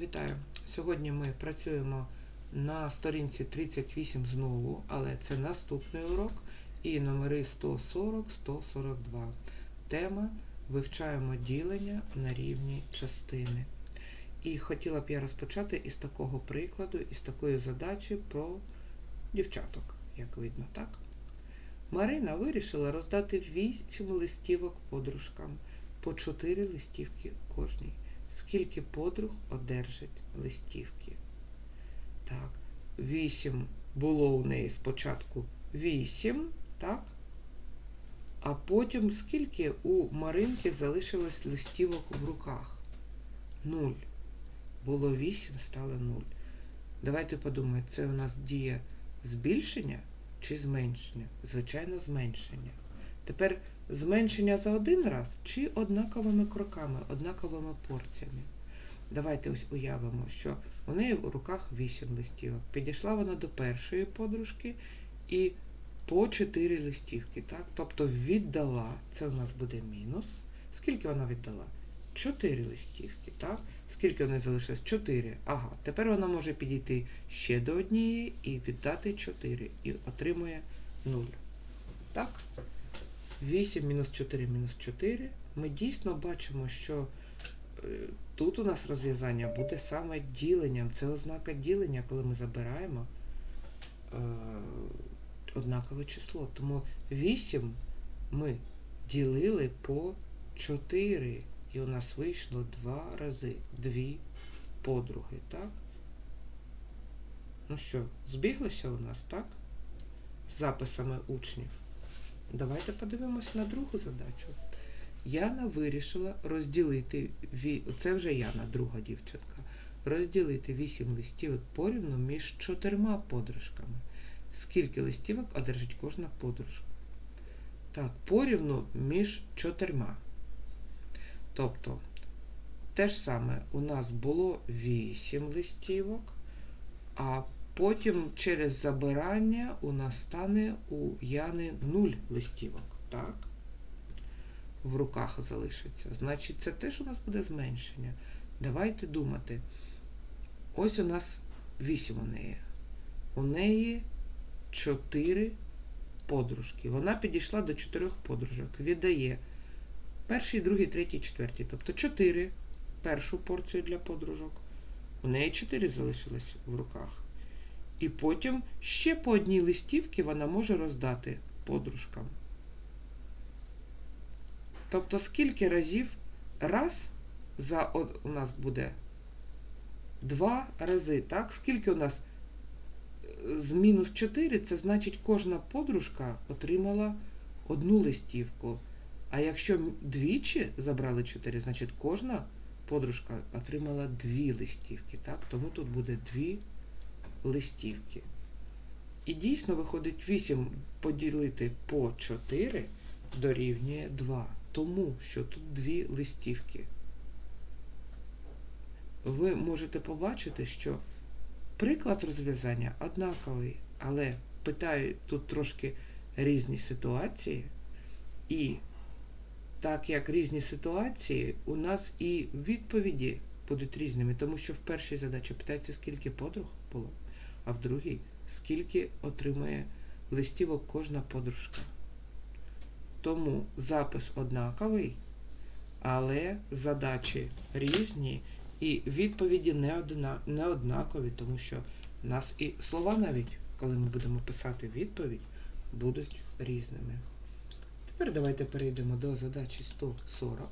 Вітаю! Сьогодні ми працюємо на сторінці 38 знову, але це наступний урок і номери 140-142. Тема Вивчаємо ділення на рівні частини. І хотіла б я розпочати із такого прикладу, із такої задачі про дівчаток, як видно, так? Марина вирішила роздати 8 листівок подружкам, по 4 листівки кожній скільки подруг одержать листівки. Так, 8 було у неї спочатку 8, так? А потім скільки у Маринки залишилось листівок в руках? 0. Було 8, стало 0. Давайте подумаємо, це у нас діє збільшення чи зменшення? Звичайно, зменшення. Тепер зменшення за один раз чи однаковими кроками, однаковими порціями. Давайте ось уявимо, що у неї в руках 8 листівок. Підійшла вона до першої подружки і по 4 листівки. Так? Тобто віддала, це у нас буде мінус. Скільки вона віддала? 4 листівки. Так? Скільки в неї залишилось? 4. Ага, тепер вона може підійти ще до однієї і віддати 4. І отримує 0. Так? 8 мінус 4 мінус 4. Ми дійсно бачимо, що е, тут у нас розв'язання буде саме діленням. Це ознака ділення, коли ми забираємо е, однакове число. Тому 8 ми ділили по 4. І у нас вийшло 2 рази 2 подруги, так? Ну що, збіглося у нас, так? З записами учнів. Давайте подивимось на другу задачу. Яна вирішила розділити, це вже Яна, друга дівчинка, розділити 8 листівок порівну між чотирма подружками. Скільки листівок одержить кожна подружка? Так, порівну між чотирма. Тобто, те ж саме у нас було 8 листівок, а Потім через забирання у нас стане у Яни 0 листівок. Так? В руках залишиться. Значить, це теж у нас буде зменшення. Давайте думати. Ось у нас 8 у неї. У неї 4 подружки. Вона підійшла до 4 подружок. Віддає перший, другий, третій, четвертій. Тобто 4 першу порцію для подружок. У неї 4 залишилось в руках. І потім ще по одній листівці вона може роздати подружкам. Тобто, скільки разів раз за у нас буде два рази, так? Скільки у нас е, з мінус 4, це значить кожна подружка отримала одну листівку. А якщо двічі забрали 4, значить кожна подружка отримала дві листівки, так? Тому тут буде дві листівки. І дійсно виходить 8 поділити по 4 дорівнює 2. Тому що тут дві листівки. Ви можете побачити, що приклад розв'язання однаковий, але питаю тут трошки різні ситуації. І так як різні ситуації, у нас і відповіді будуть різними, тому що в першій задачі питається, скільки подруг було, а в другій, скільки отримує листівок кожна подружка. Тому запис однаковий, але задачі різні і відповіді не, одна, не однакові, тому що в нас і слова навіть, коли ми будемо писати відповідь, будуть різними. Тепер давайте перейдемо до задачі 140.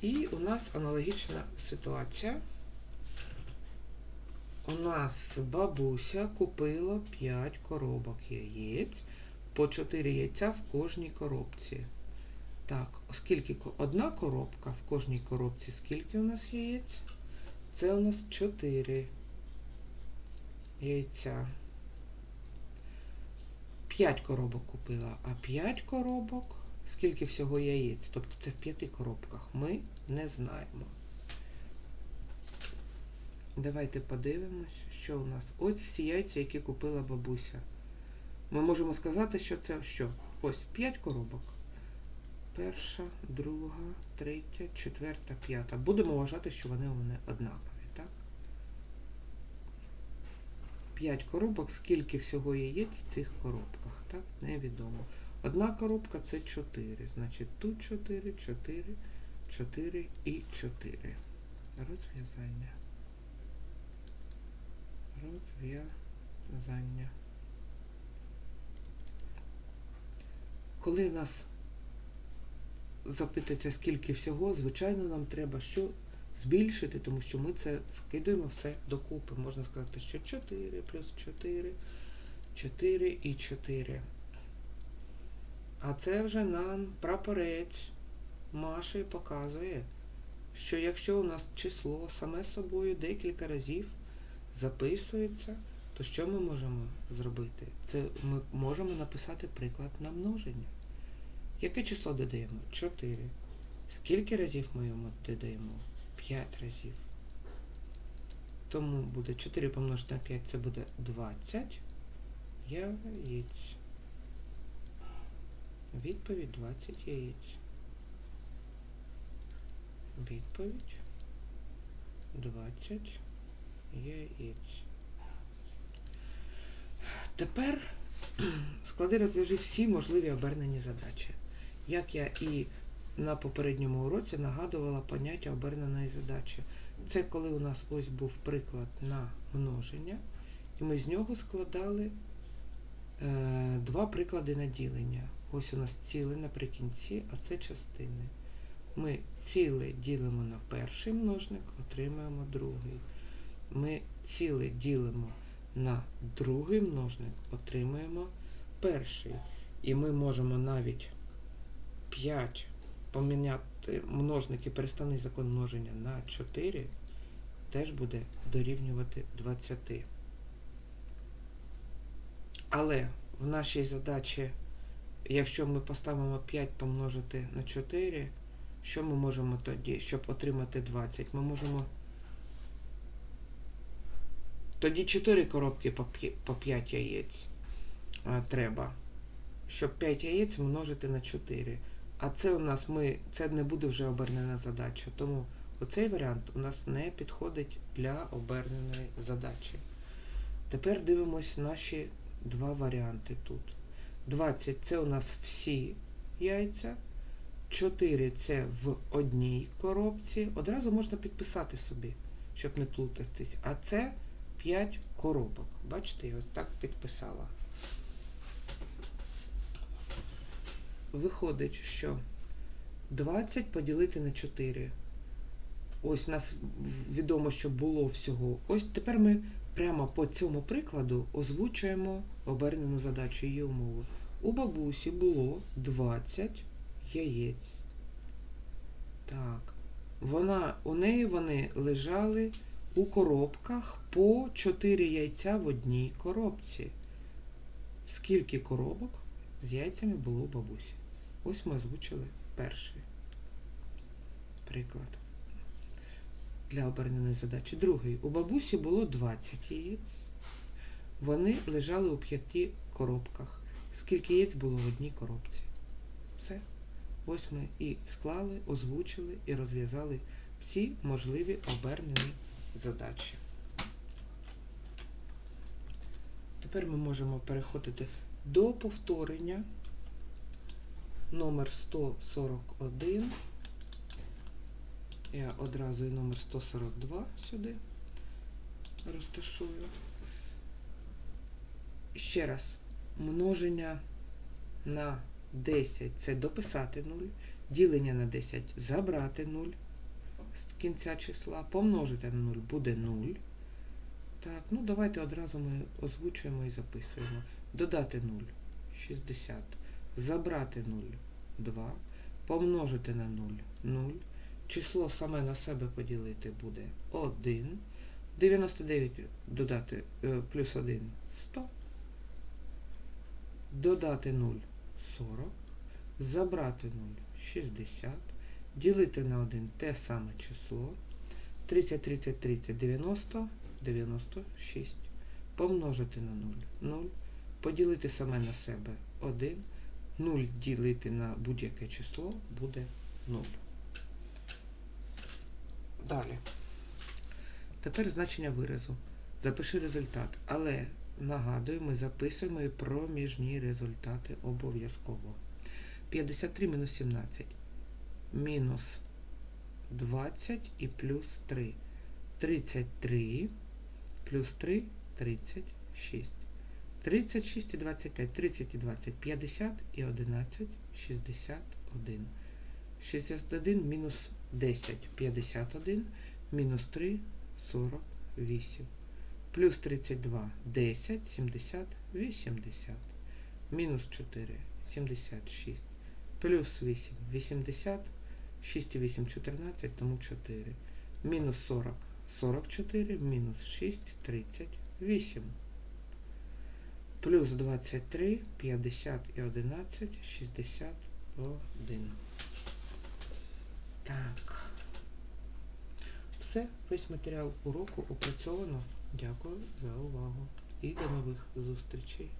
І у нас аналогічна ситуація. У нас бабуся купила 5 коробок яєць, по 4 яйця в кожній коробці. Так, оскільки одна коробка в кожній коробці, скільки у нас яєць? Це у нас 4 яйця. 5 коробок купила, а 5 коробок, скільки всього яєць, тобто це в 5 коробках, ми не знаємо. Давайте подивимось, що у нас. Ось всі яйця, які купила бабуся. Ми можемо сказати, що це що? Ось 5 коробок. перша, друга, третя, четверта, п'ята. Будемо вважати, що вони у мене однакові, так? П'ять коробок, скільки всього яєць в цих коробках, так? Невідомо. Одна коробка це 4. Значить тут 4, 4, 4 і 4. Розв'язання. Розв'язання. Коли нас запитується, скільки всього, звичайно, нам треба що збільшити, тому що ми це скидуємо все докупи. Можна сказати, що 4 плюс 4, 4 і 4. А це вже нам прапорець Маші показує, що якщо у нас число саме собою декілька разів записується, то що ми можемо зробити? Це ми можемо написати приклад на множення. Яке число додаємо? 4. Скільки разів ми йому додаємо? 5 разів. Тому буде 4 помножити на 5, це буде 20 яєць. Відповідь 20 яєць. Відповідь 20 яєць. Тепер склади розв'яжи всі можливі обернені задачі. Як я і на попередньому уроці нагадувала поняття оберненої задачі. Це коли у нас ось був приклад на множення, і ми з нього складали е, два приклади на ділення. Ось у нас ціле наприкінці, а це частини. Ми ціле ділимо на перший множник, отримуємо другий. Ми ціле ділимо на другий множник, отримуємо перший. І ми можемо навіть 5 поміняти множник і переставний закон множення на 4, теж буде дорівнювати 20. Але в нашій задачі, якщо ми поставимо 5 помножити на 4, що ми можемо тоді, щоб отримати 20? Ми можемо тоді 4 коробки по 5 яєць треба. Щоб 5 яєць множити на 4. А це у нас ми, це не буде вже обернена задача. Тому оцей варіант у нас не підходить для оберненої задачі. Тепер дивимось наші два варіанти тут. 20 це у нас всі яйця. 4 це в одній коробці. Одразу можна підписати собі, щоб не плутатись. А це 5 коробок. Бачите, я ось так підписала. Виходить, що 20 поділити на 4. Ось нас відомо, що було всього. Ось тепер ми прямо по цьому прикладу озвучуємо обернену задачу її умови. У бабусі було 20 яєць. Так. Вона, у неї вони лежали у коробках по 4 яйця в одній коробці. Скільки коробок з яйцями було у бабусі? Ось ми озвучили перший приклад для оберненої задачі. Другий. У бабусі було 20 яєць. Вони лежали у п'яти коробках. Скільки яєць було в одній коробці? Все. Ось ми і склали, озвучили і розв'язали всі можливі обернені задачі. Тепер ми можемо переходити до повторення номер 141. Я одразу і номер 142 сюди розташую. Ще раз, множення на 10 це дописати 0, ділення на 10 забрати 0 з кінця числа, помножити на 0 буде 0. Так, ну давайте одразу ми озвучуємо і записуємо. Додати 0 60. Забрати 0 2. Помножити на 0 0. Число саме на себе поділити буде 1. 99 додати е, плюс 1 100. Додати 0 40. Забрати 0 60. Ділити на 1 те саме число. 30, 30, 30, 90, 96. Помножити на 0 0. Поділити саме на себе 1. 0 ділити на будь-яке число буде 0. Далі. Тепер значення виразу. Запиши результат. Але нагадую, ми записуємо і проміжні результати обов'язково. 53 мінус 17. Мінус 20 і плюс 3. 33 плюс 3 36. 36 і 25, 30 і 20, 50 і 11, 61. 61 мінус 10, 51, мінус 3, 48. Плюс 32, 10, 70, 80. Мінус 4, 76. Плюс 8, 80. 6 і 8, 14, тому 4. Мінус 40, 44, мінус 6, 38. Плюс 23, 50 і 11, 61. Так. Все, весь матеріал уроку опрацьовано. Дякую за увагу і до нових зустрічей.